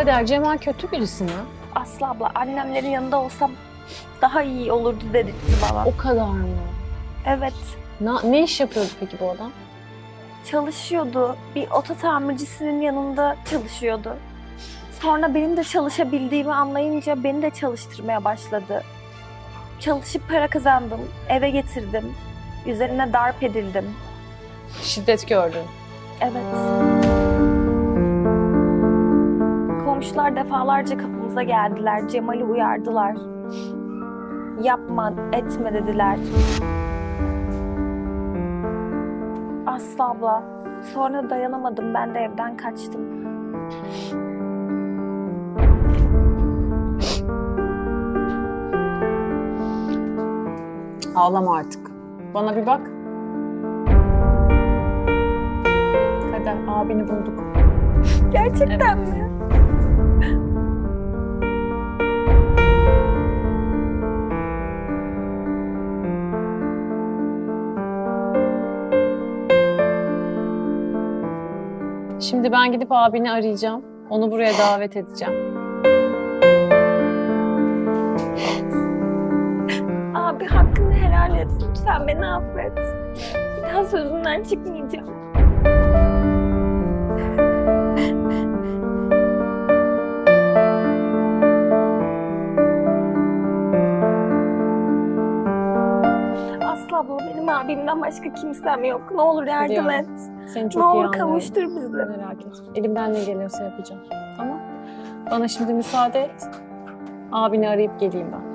Kader Cemal kötü birisi mi? Aslı abla annemlerin yanında olsam daha iyi olurdu dedirtti bana. O kadar mı? Evet. Na- ne iş yapıyordu peki bu adam? Çalışıyordu. Bir oto tamircisinin yanında çalışıyordu. Sonra benim de çalışabildiğimi anlayınca beni de çalıştırmaya başladı. Çalışıp para kazandım, eve getirdim. Üzerine darp edildim. Şiddet gördün. Evet. Komşular defalarca kapımıza geldiler. Cemal'i uyardılar. Yapma, etme dediler. Aslı abla. Sonra dayanamadım. Ben de evden kaçtım. Ağlama artık. Bana bir bak. Kader abini bulduk. Gerçekten mi? Şimdi ben gidip abini arayacağım. Onu buraya davet edeceğim. Abi hakkını helal et. Lütfen beni affet. Bir daha sözünden çıkmayacağım. Aslı abla benim abimden başka kimsem yok. Ne olur yardım Biliyorum. et. Seni çok ne iyi olur anlıyorum. kavuştur bizi. Merak etme. Elimden ne geliyorsa yapacağım. Tamam. Bana şimdi müsaade et. Abini arayıp geleyim ben.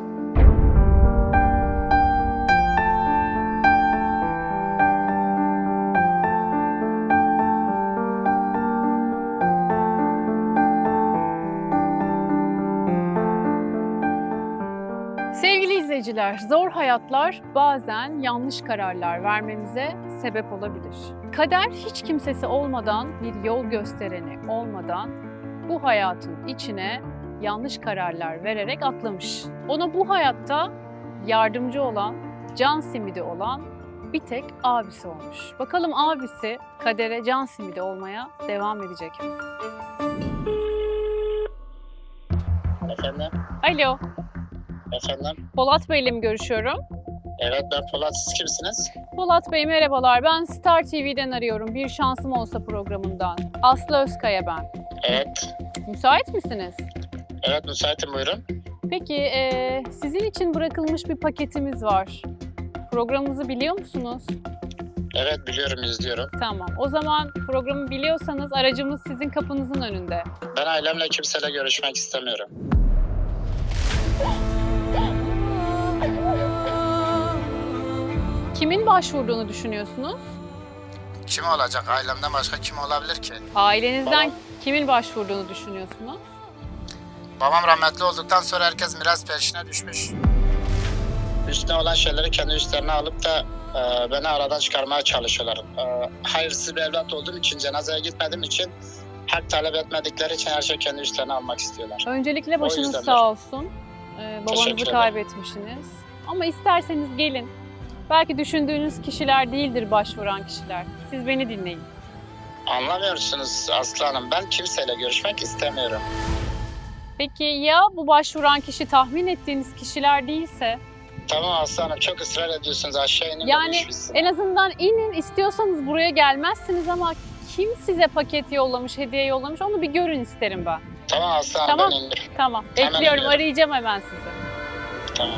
Sevgili izleyiciler, zor hayatlar bazen yanlış kararlar vermemize sebep olabilir. Kader hiç kimsesi olmadan, bir yol göstereni olmadan bu hayatın içine yanlış kararlar vererek atlamış. Ona bu hayatta yardımcı olan, can simidi olan bir tek abisi olmuş. Bakalım abisi Kader'e can simidi olmaya devam edecek mi? Efendim? Alo, Efendim? Polat Bey ile mi görüşüyorum? Evet ben Polat siz kimsiniz? Polat Bey merhabalar. Ben Star TV'den arıyorum. Bir şansım olsa programından. Aslı Özkaya ben. Evet. Müsait misiniz? Evet müsaitim buyurun. Peki eee, sizin için bırakılmış bir paketimiz var. Programımızı biliyor musunuz? Evet biliyorum izliyorum. Tamam. O zaman programı biliyorsanız aracımız sizin kapınızın önünde. Ben ailemle kimseyle görüşmek istemiyorum. Kimin başvurduğunu düşünüyorsunuz? Kim olacak? Ailemden başka kim olabilir ki? Ailenizden Babam. kimin başvurduğunu düşünüyorsunuz? Babam rahmetli olduktan sonra herkes miras peşine düşmüş. Üstüne olan şeyleri kendi üstlerine alıp da e, beni aradan çıkarmaya çalışıyorlar. E, hayırsız bir evlat olduğum için, cenazeye gitmediğim için hak talep etmedikleri için her şeyi kendi üstlerine almak istiyorlar. Öncelikle başınız sağ olsun. Ee, babanızı kaybetmişsiniz. Ama isterseniz gelin. Belki düşündüğünüz kişiler değildir başvuran kişiler. Siz beni dinleyin. Anlamıyorsunuz Aslı Hanım. Ben kimseyle görüşmek istemiyorum. Peki ya bu başvuran kişi tahmin ettiğiniz kişiler değilse? Tamam Aslı Hanım çok ısrar ediyorsunuz aşağı inin. Yani. En azından inin istiyorsanız buraya gelmezsiniz ama kim size paket yollamış, hediye yollamış onu bir görün isterim ben. Tamam Aslı Hanım Tamam. ben indim. Tamam. Bekliyorum. Arayacağım hemen sizi. Tamam.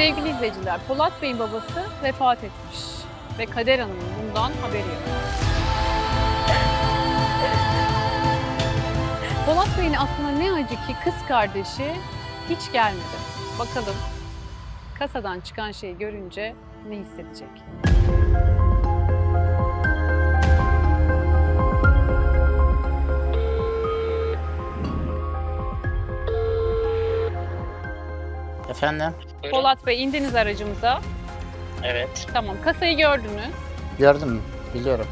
Sevgili izleyiciler, Polat Bey'in babası vefat etmiş ve Kader Hanım'ın bundan haberi yok. Polat Bey'in aklına ne acı ki kız kardeşi hiç gelmedi. Bakalım kasadan çıkan şeyi görünce ne hissedecek? Efendim? Polat Bey indiniz aracımıza. Evet. Tamam. Kasayı gördünüz. Gördüm, biliyorum.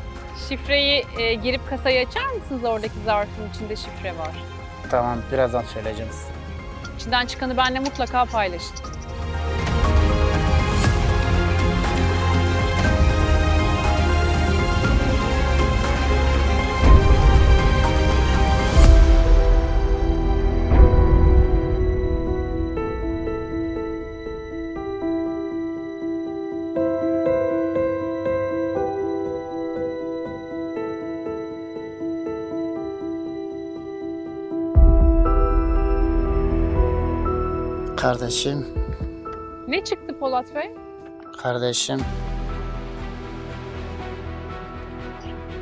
Şifreyi e, girip kasayı açar mısınız? Oradaki zarfın içinde şifre var. Tamam, birazdan söyleyeceğim size. İçinden çıkanı benimle mutlaka paylaşın. Kardeşim, Ne çıktı Polat Bey? kardeşim,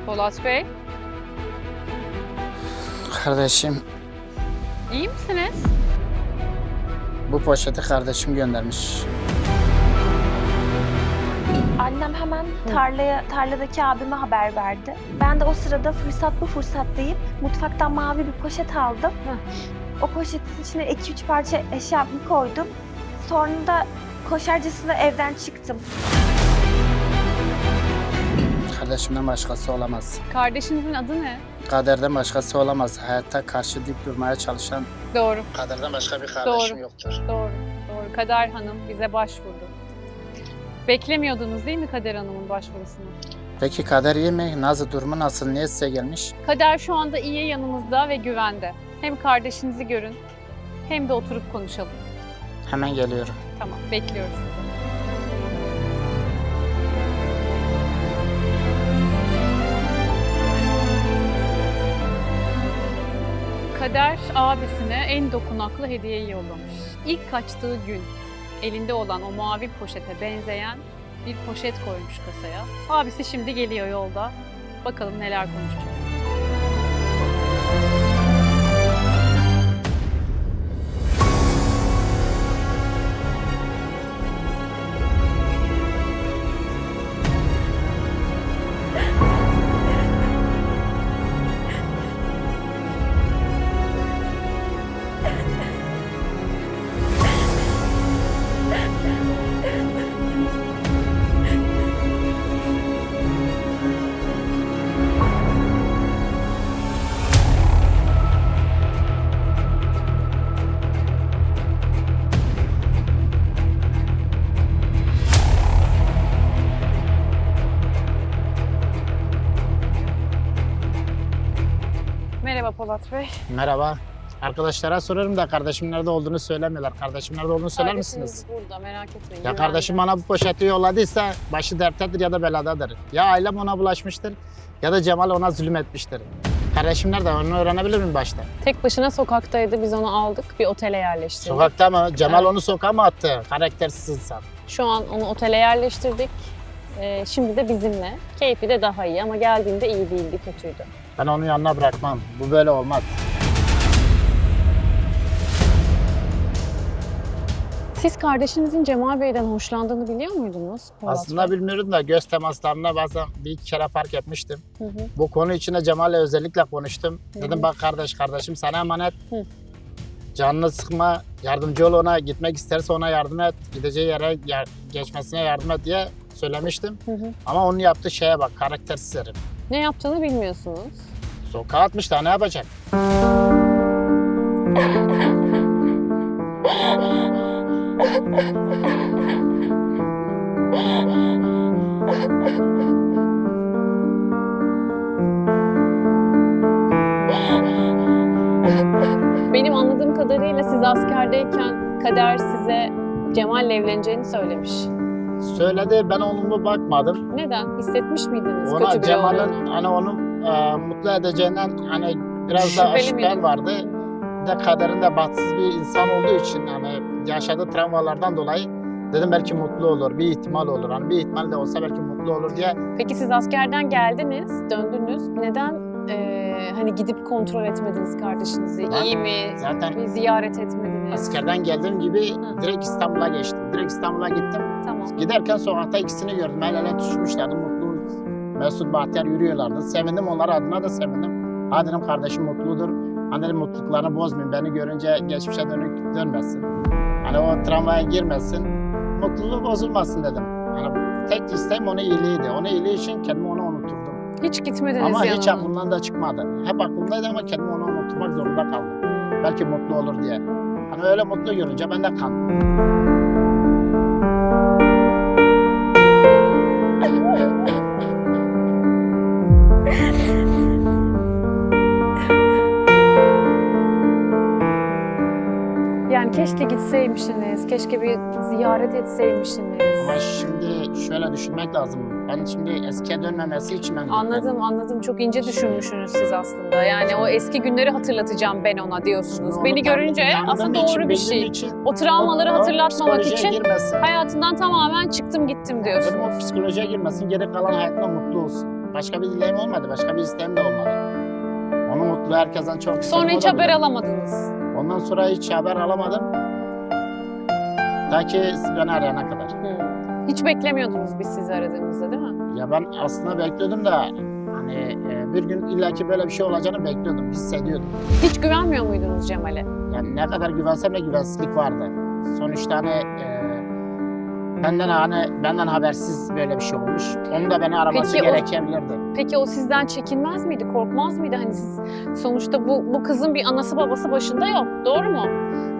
Polat Bey, kardeşim. iyi misiniz? Bu poşeti kardeşim göndermiş. Annem hemen tarlaya, tarladaki abime haber verdi. Ben de o sırada fırsat bu fırsat deyip mutfaktan mavi bir poşet aldım. O poşetin içine 2-3 parça eşyamı koydum. Sonra da koşarcasına evden çıktım. Kardeşimden başkası olamaz. Kardeşinizin adı ne? Kaderden başkası olamaz. Hayatta karşı dik durmaya çalışan Doğru, Kaderden başka bir kardeşim yoktur. doğru, doğru. Kader Hanım bize başvurdu. Beklemiyordunuz değil mi Kader Hanım'ın başvurusunu? Peki Kader iyi mi? Nazı durumu nasıl? Niye size gelmiş? Kader şu anda iyi yanımızda ve güvende. Hem kardeşinizi görün hem de oturup konuşalım. Hemen geliyorum. Tamam, bekliyoruz sizi. Kader abisine en dokunaklı hediyeyi yollamış. İlk kaçtığı gün elinde olan o mavi poşete benzeyen bir poşet koymuş kasaya. Abisi şimdi geliyor yolda. Bakalım neler konuşacak. Merhaba Polat Bey. Merhaba. Arkadaşlara sorarım da kardeşim nerede olduğunu söylemiyorlar. Kardeşim nerede olduğunu söyler misiniz? Burada merak etmeyin. Ya güvende. kardeşim bana bu poşeti yolladıysa başı derttedir ya da beladadır. Ya ailem ona bulaşmıştır ya da Cemal ona zulüm etmiştir. Kardeşim nerede onu öğrenebilir miyim başta? Tek başına sokaktaydı. Biz onu aldık. Bir otele yerleştirdik. Sokakta mı? Cemal Evet. onu sokağa mı attı? Karaktersiz insan. Şu an onu otele yerleştirdik. Ee, şimdi de bizimle. Keyfi de daha iyi ama geldiğinde iyi değildi, kötüydü. Ben onu yanına bırakmam. Bu böyle olmaz. Siz kardeşinizin Cemal Bey'den hoşlandığını biliyor muydunuz? Polat Aslında Bey? bilmiyorum da göz temaslarında bazen bir iki kere fark etmiştim. Hı hı. Bu konu içinde Cemal'le özellikle konuştum. Hı Dedim bak kardeş kardeşim sana emanet. Hı. Canını sıkma, yardımcı ol ona, gitmek isterse ona yardım et, gideceği yere yar- geçmesine yardım et diye söylemiştim. Hı hı. Ama onun yaptığı şeye bak, karaktersiz herif. Ne yaptığını bilmiyorsunuz. Sokağa atmış daha ne yapacak? Benim anladığım kadarıyla siz askerdeyken Kader size Cemal'le evleneceğini söylemiş. Söyledi, ben olumlu bakmadım. Neden? Hissetmiş miydiniz Ona kötü Cemal'in olduğunu? hani onu e, mutlu edeceğinden hani biraz da Şüpheli şüphem miydiniz? vardı. Bir de kaderinde bahtsız bir insan olduğu için hani yaşadığı travmalardan dolayı dedim belki mutlu olur, bir ihtimal olur. Hani bir ihtimal de olsa belki mutlu olur diye Peki siz askerden geldiniz, döndünüz. Neden eee, hani gidip kontrol etmediniz kardeşinizi? Ben- İyi mi? zaten Bir ziyaret etmediniz. askerden geldiğim gibi direkt İstanbul'a geçtim. Direkt İstanbul'a gittim. Tamam. Giderken sokakta ikisini gördüm. El ele tutuşmuşlardı, mutlu, mesut, bahtiyar yürüyorlardı. Sevindim onlar adına da sevindim. Ha dedim kardeşim mutludur. Hani dedim mutluluklarını bozmayın. Beni görünce geçmişe dönük dönmesin. Hani o travmaya girmesin. Mutluluğu bozulmasın dedim. Yani tek isteğim onun iyiliğiydi. Onun iyiliği için kendimi ona unuturdum. Hiç gitmediniz Ama yanına. hiç aklımdan da çıkmadı. Hep aklımdaydı ama kendimi ona unutmak zorunda kaldım. Belki mutlu olur diye. Hani öyle mutlu görünce ben de kandım. Keşke gitseymişsiniz, keşke bir ziyaret etseymişsiniz. Ama şimdi şöyle düşünmek lazım. Ben şimdi eskiye dönmemesi için ben. Anladım anladım. Çok ince düşünmüşsünüz siz aslında. Yani o eski günleri hatırlatacağım ben ona diyorsunuz. Onu Beni görünce aslında için, doğru bir şey. için O travmaları o- hatırlatmamak için girmesin. hayatından tamamen çıktım gittim Dedim diyorsunuz. o psikolojiye girmesin, geri kalan hayatında mutlu olsun. Başka bir dileğim olmadı, başka bir isteğim de olmadı. Onun mutluluğu herkesten çok. Sonra hiç haber alamadınız. Ondan sonra hiç haber alamadım. Ta ki beni arayana kadar. Hiç beklemiyordunuz biz sizi aradığımızda değil mi? Ya ben aslında bekliyordum da hani e, bir gün illaki böyle bir şey olacağını bekliyordum, hissediyordum. Hiç güvenmiyor muydunuz Cemal'e? Yani ne kadar güvensem de güvensizlik vardı. Sonuçta hani e, benden hani benden habersiz böyle bir şey olmuş. Onun da beni araması Peki o- gerekebilirdi. Peki o sizden çekinmez miydi, korkmaz mıydı? Hani siz sonuçta bu, bu kızın bir anası babası başında yok, doğru mu?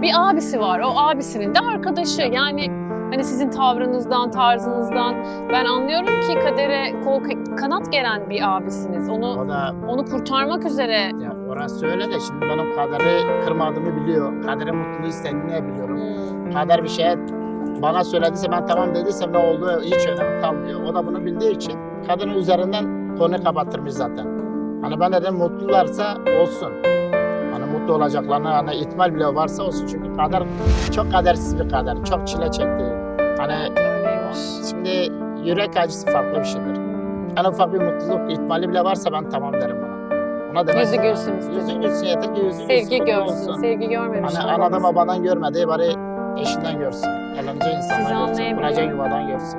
Bir abisi var, o abisinin de arkadaşı. Yani hani sizin tavrınızdan, tarzınızdan ben anlıyorum ki kadere kol kanat gelen bir abisiniz. Onu O da onu kurtarmak üzere. ya orası öyle de şimdi benim kaderi kırmadığımı biliyor. Kaderin mutluluğu istediğini biliyorum. Hmm. Kader bir şeye bana söylediyse ben tamam dediysem ne olduğu hiç önemi kalmıyor. O da bunu bildiği için kadının üzerinden konuyu kapattırmış zaten. Hani ben dedim mutlularsa olsun. Hani mutlu olacaklarına hani ihtimal bile varsa olsun. Çünkü kader çok kadersiz bir kader. Çok çile çekti. Hani şimdi yürek acısı farklı bir şeydir. En ufak bir mutluluk ihtimali bile varsa ben tamam derim ona. Ona demek Yüzü gülsün istedim. Yüzü gülsün yeter ki yüzü Sevgi gülsün, görsün. olsun. Sevgi görmemiş. Hani anadan babadan görmedi bari eşinden görsün. Evleneceği insandan görsün. Kuracağı yuvadan görsün.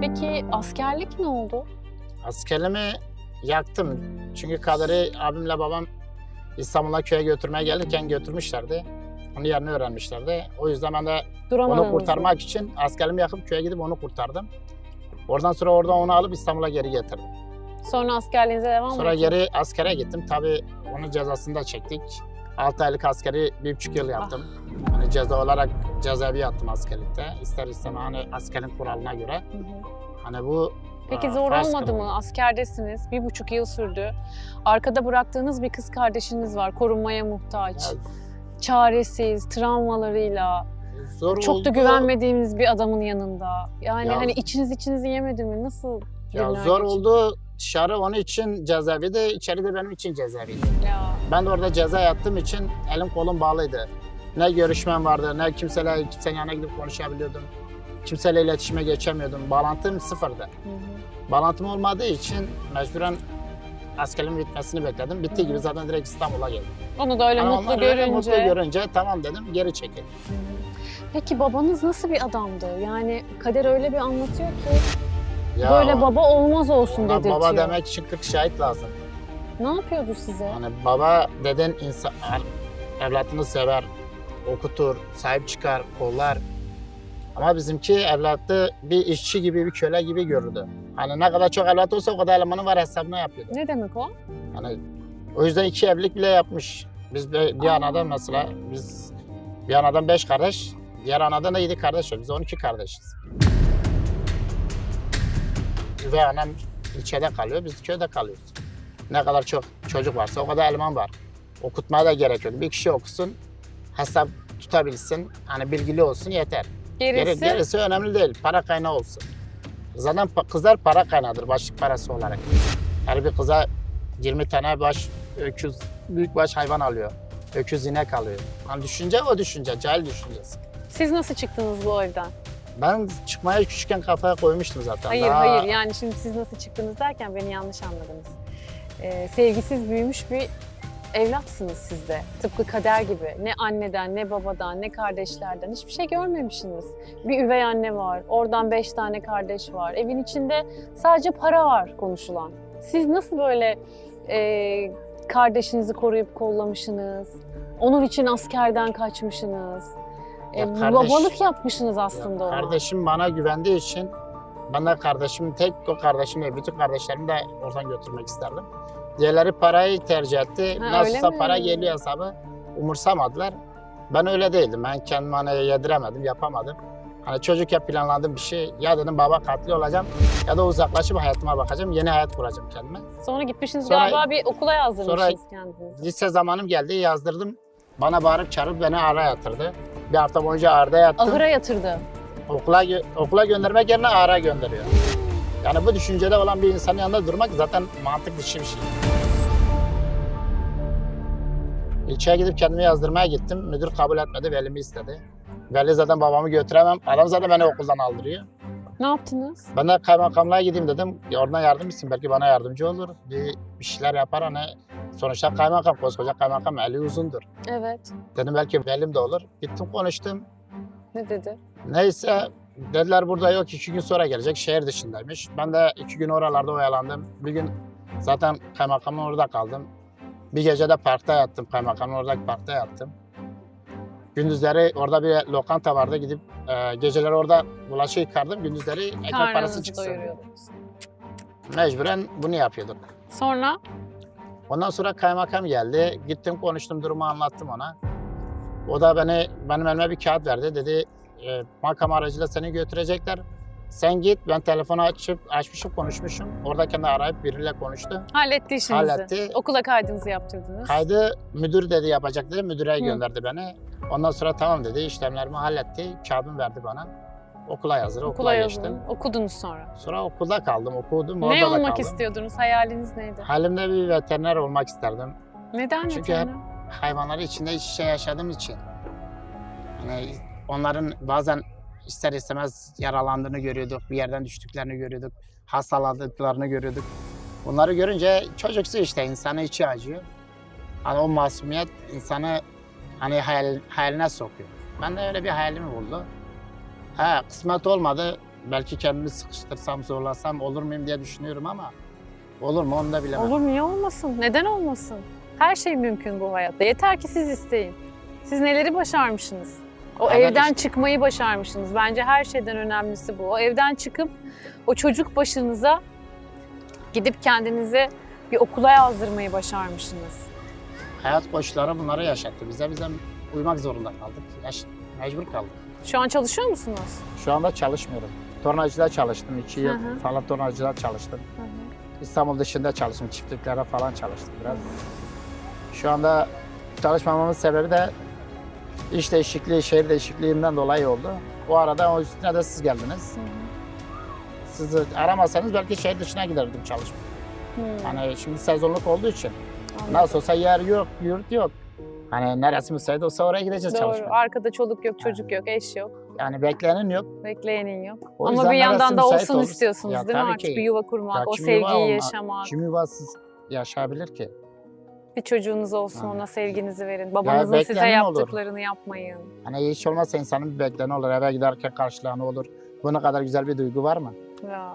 Peki askerlik ne oldu? Askerimi yaktım. Çünkü kaderi abimle babam İstanbul'a köye götürmeye gelirken götürmüşlerdi. Onun yerini öğrenmişlerdi. O yüzden ben de Duramadınız onu mı? kurtarmak için askerimi yakıp köye gidip onu kurtardım. Oradan sonra oradan onu alıp İstanbul'a geri getirdim. Sonra askerliğinize devam Sonra ettiniz. geri askere gittim. Tabii onun cezasını da çektik. 6 aylık askeri bir buçuk yıl yaptım. Ah. Hani ceza olarak cezaevi yattım askerlikte. İster istemez hani askerin kuralına göre. Hı hı. Hani bu Peki zor farz olmadı mı? Askerdesiniz. Bir buçuk yıl sürdü. Arkada bıraktığınız bir kız kardeşiniz var. Korunmaya muhtaç. Ya, Çaresiz, travmalarıyla. zor Çok da oldu. güvenmediğiniz bir adamın yanında. Yani Ya- hani içiniz içinizi yemedi mi? Nasıl Ya zor geçti? oldu. Dışarı onun için cezaeviydi, içeri de benim için cezaeviydi. Ya. Ben de orada ceza yattığım için elim kolum bağlıydı. Ne görüşmem vardı, ne kimseyle kimsenin yanına gidip konuşabiliyordum. Kimseyle iletişime geçemiyordum. Bağlantım sıfırdı. Hı hı. Bağlantım olmadığı için mecburen askerimin bitmesini bekledim. Bittiği gibi zaten direkt İstanbul'a geldim. Onu da öyle Ama mutlu onlar öyle görünce. mutlu görünce tamam dedim geri hı. Peki babanız nasıl bir adamdı? Yani kader öyle bir anlatıyor ki Ya böyle baba olmaz olsun dedirtiyor. baba demek için 40 şahit lazım. Ne yapıyordu size? Yani baba deden insan evlatını sever, okutur, sahip çıkar, kollar. Ama bizimki evlatı bir işçi gibi, bir köle gibi görürdü. Hani ne kadar çok evlat olsa o kadar elemanı var hesabına yapıyordu. Ne demek o? Yani o yüzden iki evlilik bile yapmış. Biz bir, bir anadan mesela, biz bir anadan beş kardeş, diğer anadan da yedi kardeş var. Biz 12 kardeşiz. Ve annem ilçede kalıyor, biz köyde kalıyoruz. Ne kadar çok çocuk varsa o kadar eleman var. Okutmaya da gerek yok. Bir kişi okusun, hesap tutabilsin, hani bilgili olsun yeter. Gerisi, Gerisi, önemli değil, para kaynağı olsun. Zaten kızlar para kaynağıdır başlık parası olarak. Her bir kıza 20 tane baş öküz, büyük baş hayvan alıyor. Öküz inek alıyor. Hani düşünce o düşünce, cahil düşüncesi. siz nasıl çıktınız bu evden? Ben çıkmaya küçükken kafaya koymuştum zaten. Hayır Daha- hayır yani şimdi siz nasıl çıktınız derken beni yanlış anladınız. Ee, sevgisiz büyümüş bir evlatsınız siz de. Tıpkı kader gibi. Ne anneden, ne babadan, ne kardeşlerden hiçbir şey görmemişsiniz. Bir üvey anne var, oradan beş tane kardeş var. Evin içinde sadece para var konuşulan. Siz nasıl böyle e, kardeşinizi koruyup kollamışsınız? Onun için askerden kaçmışsınız. E, Ya kardeş- babalık yapmışsınız aslında Ya ona. Kardeşim bana güvendiği için Ben de kardeşim, tek o kardeşim değil, bütün kardeşlerimi de oradan götürmek isterdim. Diğerleri parayı tercih etti. Ha, Nasılsa mi? para geliyor hesabı. Umursamadılar. Ben öyle değildim. Ben kendime hani yediremedim, yapamadım. Hani çocukken planladığım bir şey. Ya dedim baba katli olacağım ya da uzaklaşıp hayatıma bakacağım. Yeni hayat kuracağım kendime. Sonra gitmişsiniz Sonra- galiba bir okula yazdırmışsınız kendinizi. Lise zamanım geldi yazdırdım. Bana bağırıp çağırıp beni ara yatırdı. Bir hafta boyunca arda yattım. Ahıra yatırdı. Okula, okula göndermek yerine ara gönderiyor. Yani bu düşüncede olan bir insanın yanında durmak zaten mantık dışı bir şey. İlçeye gidip kendimi yazdırmaya gittim. Müdür kabul etmedi, velimi istedi. Veli zaten babamı götüremem. Adam zaten beni okuldan aldırıyor. Ne yaptınız? Ben de kaymakamlığa gideyim dedim. Ya Oradan yardım istedim. Belki bana yardımcı olur. Bir, bir şeyler yapar hani. Sonuçta kaymakam, koskoca kaymakam eli uzundur. Evet. Dedim belki velim de olur. Gittim konuştum. Ne dedi? Neyse dediler burada yok iki gün sonra gelecek şehir dışındaymış. Ben de iki gün oralarda oyalandım. Bir gün zaten kaymakamın orada kaldım. Bir gece de parkta yattım. Kaymakamın oradaki parkta yattım. Gündüzleri orada bir lokanta vardı. Gidip e, geceleri orada bulaşık yıkardım. Gündüzleri ekmek parası Karnınızı çıksın. doyuruyordunuz. Mecburen bunu yapıyorduk. Sonra Ondan sonra kaymakam geldi. Gittim konuştum durumu anlattım ona. O da beni benim elime bir kağıt verdi. Dedi e, makam aracıyla seni götürecekler. Sen git ben telefonu açıp açmışım konuşmuşum. Oradayken de arayıp biriyle konuştu. halletti işinizi. Halletti. Okula kaydınızı yaptırdınız. Kaydı müdür dedi yapacak dedi. Müdüre Hı. gönderdi beni. Ondan sonra tamam dedi işlemlerimi halletti. Kağıdımı verdi bana. Okula yazdır. Okula, Okula geçtim. Okudunuz sonra. Sonra okulda kaldım. Okudum. Orada Ne olmak kaldım. istiyordunuz? Hayaliniz neydi? Halimde bir veteriner olmak isterdim. Neden Çünkü veteriner? Hayvanları içinde iç içe yaşadığım için. Hani onların bazen ister istemez yaralandığını görüyorduk, bir yerden düştüklerini görüyorduk, hastalandıklarını görüyorduk. Bunları görünce çocuksu işte insanı içi acıyor. Hani o masumiyet insanı hani hayal, hayaline sokuyor. Ben de öyle bir hayalimi buldu. Ha kısmet olmadı. Belki kendimi sıkıştırsam, zorlasam olur muyum diye düşünüyorum ama olur mu onu da bilemem. Olur niye olmasın? Neden olmasın? Her şey mümkün bu hayatta. Yeter ki siz isteyin. Siz neleri başarmışsınız? O Evet evden işte. çıkmayı başarmışsınız. Bence her şeyden önemlisi bu. O evden çıkıp o çocuk başınıza gidip kendinize bir okula yazdırmayı başarmışsınız. Hayat koşulları bunları yaşattı. Bize bize uymak zorunda kaldık. Yaş, mecbur kaldık. Şu an çalışıyor musunuz? Şu anda çalışmıyorum. Tornacıda çalıştım. iki yıl Hı hı. falan tornacıda çalıştım. İstanbul dışında çalıştım. Çiftliklere falan çalıştım biraz. Şu anda çalışmamamın sebebi de iş değişikliği, şehir değişikliğinden dolayı oldu. O arada o üstüne de siz geldiniz. Sizi aramasanız belki şehir dışına giderdim çalışmaya. Hani şimdi sezonluk olduğu için. anladım. Nasıl olsa yer yok, yurt yok. Hani neresi müsait olsa oraya gideceğiz Doğru. çalışmaya. Arkada çoluk yok, çocuk yok, eş yok, Yani beklenenin yok. bekleyenin yok. O Ama bir yandan da olsun olur. istiyorsunuz Ya değil mi artık? ki. Bir yuva kurmak, Ya o sevgiyi olma- yaşamak. Kim yuvasız yaşayabilir ki? Bir çocuğunuz olsun Ha. ona sevginizi verin. Babanızın size beklenin olur. yaptıklarını yapmayın. Hani hiç olmazsa insanın bir bekleni olur. Eve giderken karşılığını olur. Bu ne kadar güzel bir duygu var mı? Ya.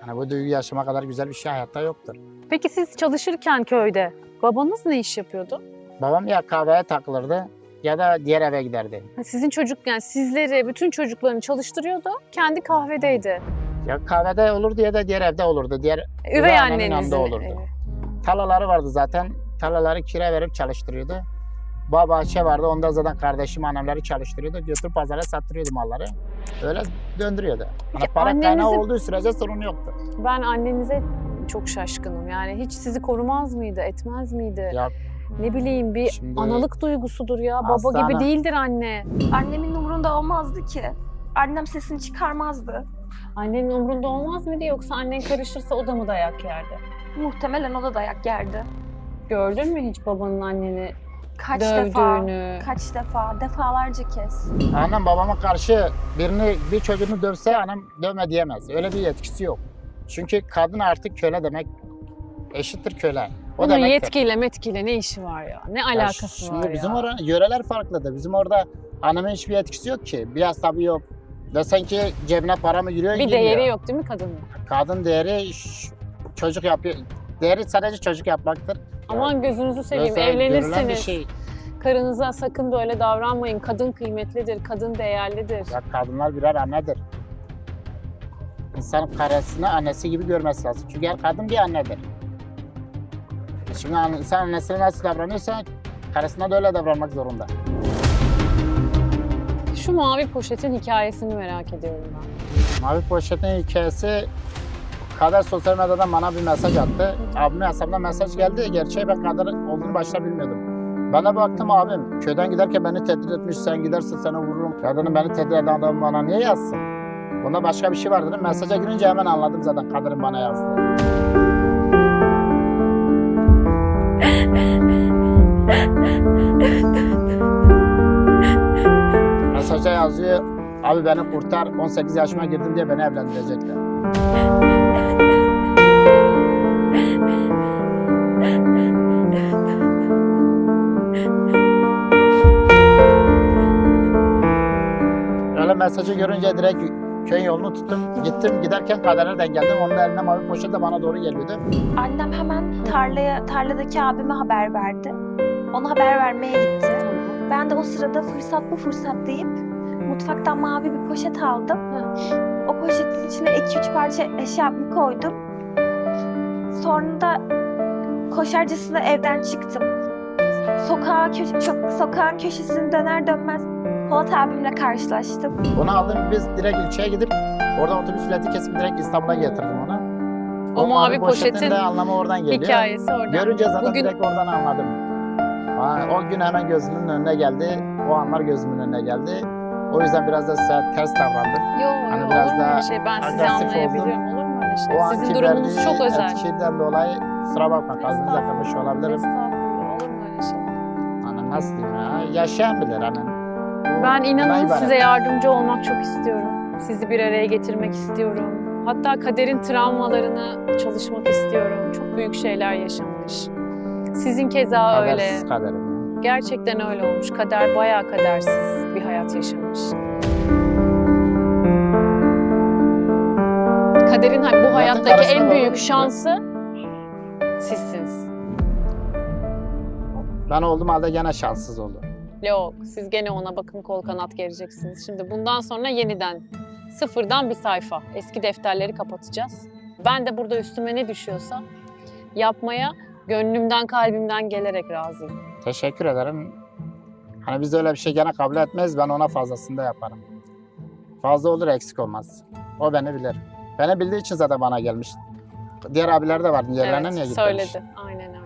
Hani bu duygu yaşama kadar güzel bir şey hayatta yoktur. Peki siz çalışırken köyde babanız ne iş yapıyordu? Babam ya kahveye takılırdı ya da diğer eve giderdi. Ha, Sizin çocuk yani sizleri bütün çocuklarını çalıştırıyordu. Kendi kahvedeydi. Ya kahvede olurdu ya da diğer evde olurdu. Diğer Üvey Üvey annenizin olurdu. evi. talaları vardı zaten. Talaları kira verip çalıştırıyordu. Bağ bahçe vardı. Onda zaten kardeşim annemleri çalıştırıyordu. Götürüp pazara sattırıyordu malları. Öyle döndürüyordu. Hani Peki para kaynağı annenizi- olduğu sürece sorun yoktu. Ben annenize çok şaşkınım. Yani hiç sizi korumaz mıydı, etmez miydi? Ya Ne bileyim bir Şimdi- analık duygusudur ya. Baba Aslanım. gibi değildir anne. Annemin umurunda olmazdı ki. Annem sesini çıkarmazdı. Annenin umrunda olmaz mıydı yoksa annen karışırsa o da mı dayak yerdi? Muhtemelen o da dayak yerdi. Gördün mü hiç babanın anneni Kaç defa, dövdüğünü? kaç defa, defalarca kez. Annem babama karşı birini bir çocuğunu dövse annem dövme diyemez. Öyle bir yetkisi yok. Çünkü kadın artık köle demek eşittir köle. O Bunun demektir. yetkiyle metkiyle ne işi var ya? Ne Ya alakası şimdi var bizim ya? orada yöreler farklıdır. Bizim orada annemin hiçbir yetkisi yok ki. Bir hesabı yok. Desen ki cebine para mı giriyor? Bir girmiyor. değeri yok değil mi kadının? Kadın değeri ş- çocuk yapıyor. Değeri sadece çocuk yapmaktır. Aman gözünüzü seveyim Mesela görülen bir evlenirseniz şey. karınıza sakın böyle davranmayın. Kadın kıymetlidir, kadın değerlidir. Ya kadınlar birer annedir. İnsan karısını annesi gibi görmesi lazım. Çünkü her kadın bir annedir. Şimdi anne- insan annesine nasıl davranıyorsa karısına da öyle davranmak zorunda. Şu mavi poşetin hikayesini merak ediyorum ben. Mavi Poşet'in hikayesi Kader sosyal medyadan bana bir mesaj attı. Abimin hesabına mesaj geldi. Gerçeği ben Kader olduğunu başta bilmiyordum. Bana baktım abim köyden giderken beni tehdit etmiş. Sen gidersin seni vururum. Kadının beni tehdit eden adam bana niye yazsın? Bunda başka bir şey var dedim. Mesaja girince hemen anladım zaten Kader'in bana yazdığı. Mesaja yazıyor. Abi beni kurtar. 18 yaşıma girdim diye beni evlendirecekler. Mesajı görünce direkt köy yolunu tuttum. Gittim giderken kadere denk geldim. Onun eline mavi poşet de bana doğru geliyordu. Annem hemen tarlaya, tarladaki abime haber verdi. Ona haber vermeye gitti. Ben de o sırada fırsat bu fırsat deyip mutfaktan mavi bir poşet aldım. O poşetin içine 2-3 parça eşyamı koydum. Sonra da koşarcasına evden çıktım. Sokağa köşe, sokağın köşesini döner dönmez Polat abimle karşılaştım. Onu aldım biz direkt ilçeye gidip oradan otobüs bileti kesip direkt İstanbul'a getirdim onu. O mavi poşetin de anlamı oradan geliyor. Hikayesi orada. Görünce zaten Bugün- direkt oradan anladım. Ha, o gün hemen gözümün önüne geldi. O anlar gözümün önüne geldi. O yüzden biraz da size ters davrandım. Yo, Hani yo, biraz olur mu öyle şey? Ben sizi anlayabiliyorum. Olur mu öyle şey? O Sizin durumunuz çok özel. etkiden dolayı kusura bakma kalbinize kırmış olabilirim. Estağfurullah. Olur mu öyle şey? Hani nasıl diyeyim ya? Yaşayan bilir hani. Ben inanın ibaret. size yardımcı olmak çok istiyorum. Sizi bir araya getirmek istiyorum. Hatta kaderin travmalarını çalışmak istiyorum. Çok büyük şeyler yaşamış. Sizin keza öyle. Kadersiz kaderim. ya. Gerçekten öyle olmuş. Kader bayağı kadersiz bir hayat yaşamış. Kaderin bu hayattaki en büyük şansı sizsiniz. Ben olduğum halde gene şanssız oldu. Yok, siz gene ona bakın kol kanat gereceksiniz. Şimdi bundan sonra yeniden sıfırdan bir sayfa. Eski defterleri kapatacağız. Ben de burada üstüme ne düşüyorsa yapmaya gönlümden kalbimden gelerek razıyım. Teşekkür ederim. Hani biz öyle bir şey gene kabul etmeyiz. Ben ona fazlasını da yaparım. Fazla olur eksik olmaz. O beni bilir. Beni bildiği için zaten bana gelmiş. Diğer abiler de vardı. Niye evet, gitmemiş? söyledi. Aynen